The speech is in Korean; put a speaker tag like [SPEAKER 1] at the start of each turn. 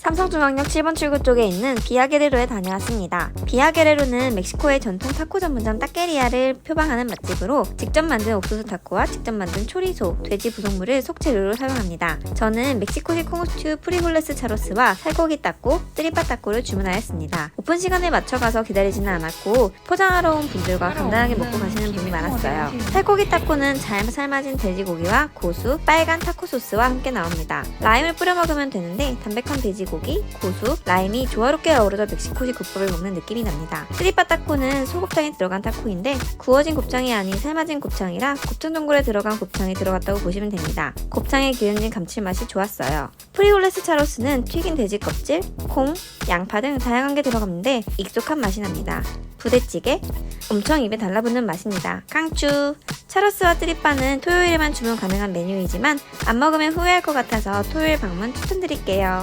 [SPEAKER 1] 삼성중앙역 7번 출구 쪽에 있는 비아게레로에 다녀왔습니다. 비아게레로는 멕시코의 전통 타코 전문점 따케리아를 표방하는 맛집으로 직접 만든 옥수수 타코와 직접 만든 초리소, 돼지 부속물을 속재료로 사용합니다. 저는 멕시코식 콩스튜 프리홀레스 차로스와 살코기 타코, 뜨리빠 타코를 주문하였습니다. 오픈 시간에 맞춰 가서 기다리지는 않았고 포장하러 온 분들과 간단하게 먹고 가시는 분이 많았어요. 살코기 타코는 잘 삶아진 돼지고기와 고수, 빨간 타코 소스와 함께 나옵니다. 라임을 뿌려 먹으면 되는데 담백한 돼지고기, 고수, 라임이 조화롭게 어우러져 멕시코식 국밥을 먹는 느낌이 납니다. 트리파 타코는 소곱창이 들어간 타코인데 구워진 곱창이 아닌 삶아진 곱창이라 곱창 전골에 들어간 곱창이 들어갔다고 보시면 됩니다. 곱창의 기름진 감칠맛이 좋았어요. 프리올레스 차로스는 튀긴 돼지 껍질, 콩, 양파 등 다양한 게 들어갔는데 익숙한 맛이 납니다. 부대찌개, 엄청 입에 달라붙는 맛입니다. 깡쭈! 차로스와 트리빠는 토요일에만 주문 가능한 메뉴이지만 안 먹으면 후회할 것 같아서 토요일 방문 추천드릴게요.